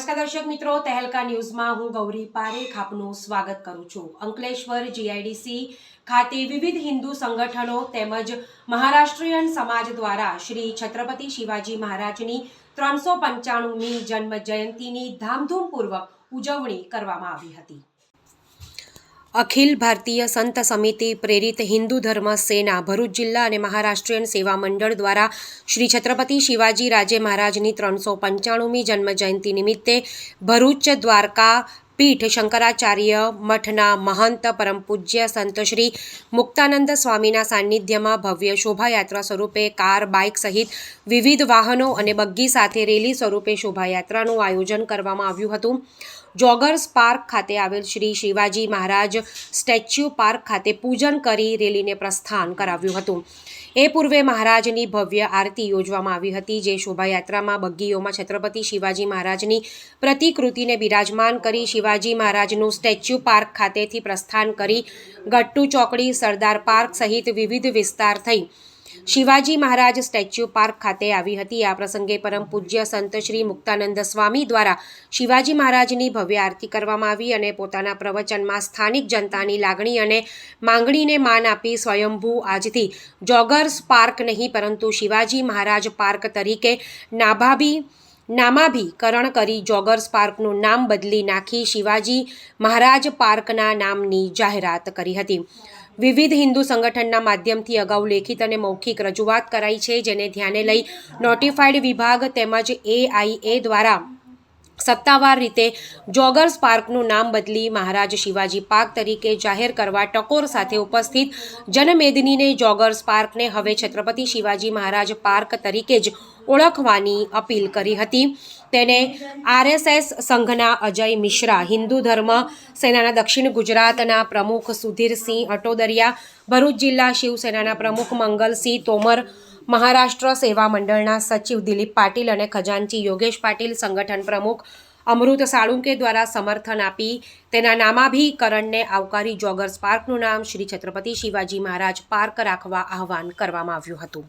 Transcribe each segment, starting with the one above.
નમસ્કાર દર્શક મિત્રો, તહેલકા ન્યૂઝમાં હું ગૌરી પારેખ આપનું સ્વાગત કરું છું. અંકલેશ્વર જીઆઈડીસી ખાતે વિવિધ હિન્દુ સંગઠનો તેમજ મહારાષ્ટ્રીયન સમાજ દ્વારા શ્રી છત્રપતિ શિવાજી મહારાજની ત્રણસો પંચાણુંમી જન્મ જયંતિની ધામધૂમપૂર્વક ઉજવણી કરવામાં આવી હતી. અખિલ ભારતીય સંત સમિતિ પ્રેરિત હિન્દુ ધર્મ સેના ભરૂચ જિલ્લા અને મહારાષ્ટ્રીયન સેવા મંડળ દ્વારા શ્રી છત્રપતિ શિવાજી રાજે મહારાજની ત્રણસો પંચાણુંમી જન્મજયંતિ નિમિત્તે ભરૂચ દ્વારકા પીઠ શંકરાચાર્ય મઠના મહંત પરમ પૂજ્ય સંત શ્રી મુક્તાનંદ સ્વામીના સાનિધ્યમાં ભવ્ય શોભાયાત્રા સ્વરૂપે કાર, બાઇક સહિત વિવિધ વાહનો અને બગ્ગી સાથે રેલી સ્વરૂપે શોભાયાત્રાનું આયોજન કરવામાં આવ્યું હતું. જોગર્સ પાર્ક ખાતે આવેલ શ્રી શિવાજી મહારાજ સ્ટેચ્યુ પાર્ક ખાતે પૂજન કરી રેલીને પ્રસ્થાન કરાવ્યું હતું. એ પૂર્વે મહારાજની ભવ્ય આરતી યોજવામાં આવી હતી, જે શોભાયાત્રામાં બગ્ગીઓમાં છત્રપતિ શિવાજી મહારાજની પ્રતિકૃતિને બિરાજમાન કરી શિવાજી મહારાજનું સ્ટેચ્યુ પાર્ક ખાતેથી પ્રસ્થાન કરી ગટ્ટુ ચોકડી, સરદાર પાર્ક સહિત વિવિધ વિસ્તાર થઈ. શિવાજી મહારાજ સ્ટેચ્યુ પાર્ક ખાતે આવી હતી. આ પ્રસંગે પરમ પૂજ્ય સંત શ્રી મુક્તાનંદ સ્વામી દ્વારા શિવાજી મહારાજની ભવ્ય આરતી કરવામાં આવી અને પોતાના પ્રવચનમાં સ્થાનિક જનતાની લાગણી અને માંગણીને માન આપી સ્વયંભૂ આજથી જોગર્સ પાર્ક નહીં, પરંતુ શિવાજી મહારાજ પાર્ક તરીકે નાભાભી, નામાભીકરણ કરી જોગર્સ પાર્કનું નામ બદલી નાખી શિવાજી મહારાજ પાર્કના નામની જાહેરાત કરી હતી. વિવિધ હિન્દુ સંગઠનના માધ્યમથી અગાઉ લેખિત અને મૌખિક રજૂઆત કરાઈ છે, જેને ધ્યાને લઈ નોટિફાઈડ વિભાગ તેમજ એઆઈએ દ્વારા સત્તાવાર રીતે જોગર્સ પાર્કનું નામ બદલી મહારાજ શિવાજી પાર્ક તરીકે જાહેર કરવા ટકોર સાથે ઉપસ્થિત જનમેદનીને જોગર્સ પાર્કને હવે છત્રપતિ શિવાજી મહારાજ પાર્ક તરીકે જ ઓળખવાની અપીલ કરી હતી. તેને આરએસએસ સંઘના અજય મિશ્રા, હિન્દુ ધર્મ સેનાના દક્ષિણ ગુજરાતના પ્રમુખ સુધીરસિંહ અટોદરિયા, ભરૂચ જિલ્લા શિવસેનાના પ્રમુખ મંગલસિંહ તોમર, મહારાષ્ટ્ર સેવા મંડળના સચિવ દિલીપ પાટીલ અને ખજાનચી યોગેશ પાટીલ, સંગઠન પ્રમુખ અમૃત સાળુંકે દ્વારા સમર્થન આપી તેના નામાભીકરણને આવકારી જોગર્સ પાર્કનું નામ શ્રી છત્રપતિ શિવાજી મહારાજ પાર્ક રાખવા આહવાન કરવામાં આવ્યું હતું.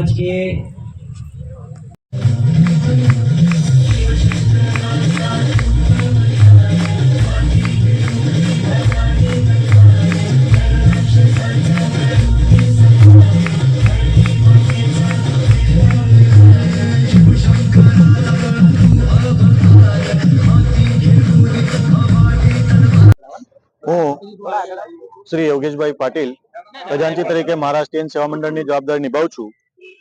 સમાજ के હું શ્રી યોગેશભાઈ પાટીલ ખજાનચી તરીકે મહારાષ્ટ્રીયન સેવા મંડળની જવાબદારી નિભાવું છું.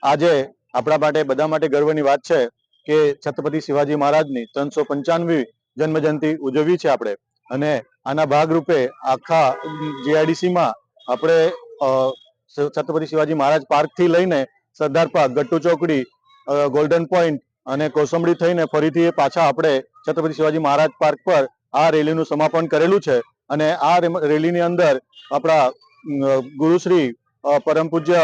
આજે આપણા માટે, બધા માટે ગર્વની વાત છે કે છત્રપતિ શિવાજી મહારાજની ત્રણસો પંચાનવી જન્મજયંતિ ઉજવવી છે આપણે. અને આના ભાગરૂપે આખા જીઆઈડીસીમાં આપણે છત્રપતિ શિવાજી મહારાજ પાર્કથી લઈને સરદાર પાર્ક, ગટ્ટુ ચોકડી ગોલ્ડન પોઈન્ટ અને કોસંબડી થઈને ફરીથી પાછા આપણે છત્રપતિ શિવાજી મહારાજ પાર્ક પર આ રેલીનું સમાપન કરેલું છે. અને આ રેલીની અંદર આપણા ગુરુશ્રી પરમ પૂજ્ય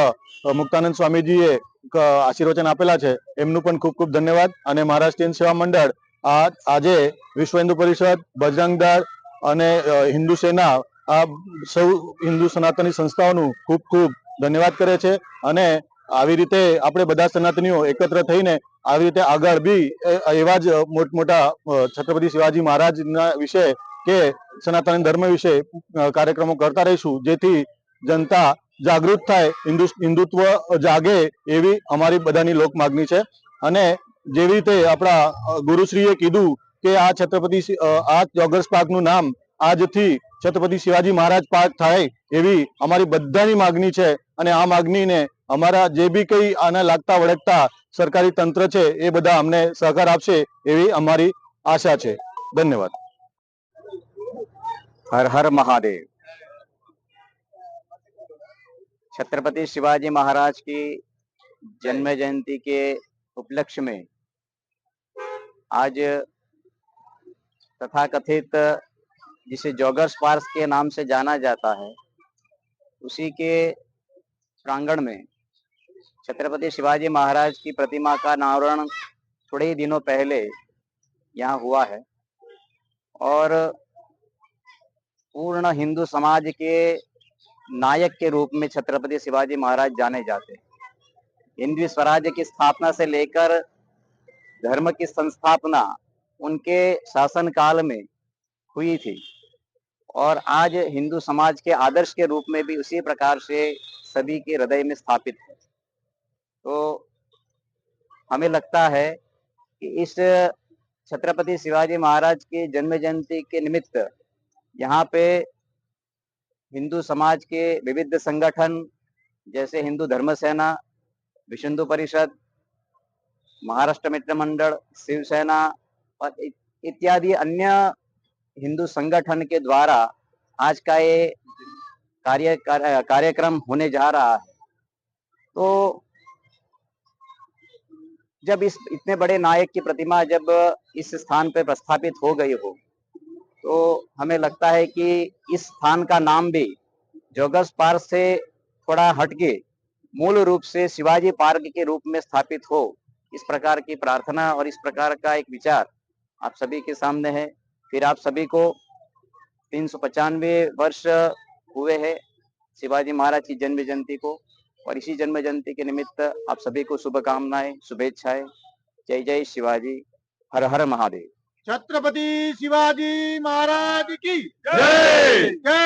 મુક્તાનંદ સ્વામીજીએ આશીર્વચન આપેલા છે. એમનું પણ ખૂબ ખૂબ ધન્યવાદ. અને મહારાષ્ટ્રીયન સેવા મંડળ આ, આજે વિશ્વ હિન્દુ પરિષદ, બજરંગ દળ અને હિન્દુ સેના આ સૌ હિન્દુ સનાતની સંસ્થાઓનું ખૂબ ખૂબ ધન્યવાદ કરે છે. અને આવી રીતે આપણે બધા સનાતનીઓ એકત્ર થઈને આવી રીતે આગળ બી એવા જ મોટા મોટા છત્રપતિ શિવાજી મહારાજના વિશે કે સનાતન ધર્મ વિશે કાર્યક્રમો કરતા રહીશું. જેથી જનતા જાગૃત થાય, હિન્દુ, હિન્દુત્વ જાગે એવી અમારી બધાની લોક માગણી છે. અને જેવી રીતે આપણા ગુરુશ્રીએ કીધું કે આ છત્રપતિ આ જોગર્સ પાર્કનું નામ આજથી છત્રપતિ શિવાજી મહારાજ પાર્ક થાય એવી અમારી બધાની માગણી છે. અને આ માગણીને અમારા જે બી કંઈ આના લાગતા વળગતા સરકારી તંત્ર છે એ બધા અમને સહકાર આપશે એવી અમારી આશા છે. ધન્યવાદ. હર હર મહાદેવ. छत्रपति शिवाजी महाराज की जन्म जयंती के उपलक्ष्य में आज तथा कथित जिसे जॉगर्स पार्क के नाम से जाना जाता है उसी के प्रांगण में छत्रपति शिवाजी महाराज की प्रतिमा का अनावरण थोड़े ही दिनों पहले यहाँ हुआ है और पूर्ण हिंदू समाज के नायक के रूप में छत्रपति शिवाजी महाराज जाने जाते हिंदवी स्वराज्य की स्थापना से लेकर धर्म की संस्थापना उनके शासन काल में हुई थी। और आज हिंदू समाज के आदर्श के रूप में भी उसी प्रकार से सभी के हृदय में स्थापित है। तो हमें लगता है कि इस छत्रपति शिवाजी महाराज के जन्म जयंती के निमित्त यहाँ पे हिंदू समाज के विविध संगठन, जैसे हिंदू धर्म सेना विश्व हिंदू परिषद, महाराष्ट्र मित्र मंडल शिवसेना और इत्यादि अन्य हिंदू संगठन के द्वारा आज का ये कार्य कार्य- कार्यक्रम होने जा रहा है। तो जब इस, इतने बड़े नायक की प्रतिमा जब इस स्थान पर प्रस्थापित हो गई हो तो हमें लगता है कि इस स्थान का नाम भी जोगस पार्क से थोड़ा हटके मूल रूप से शिवाजी पार्क के रूप में स्थापित हो, इस प्रकार की प्रार्थना और इस प्रकार का एक विचार आप सभी के सामने है। फिर आप सभी को तीन वर्ष हुए हैं शिवाजी महाराज की जन्म जयंती को और इसी जन्म जयंती के निमित्त आप सभी को शुभकामनाएँ, शुभेच्छाएँ। जय जय शिवाजी, हर हर महादेव। છત્રપતિ શિવાજી મહારાજ કી જય!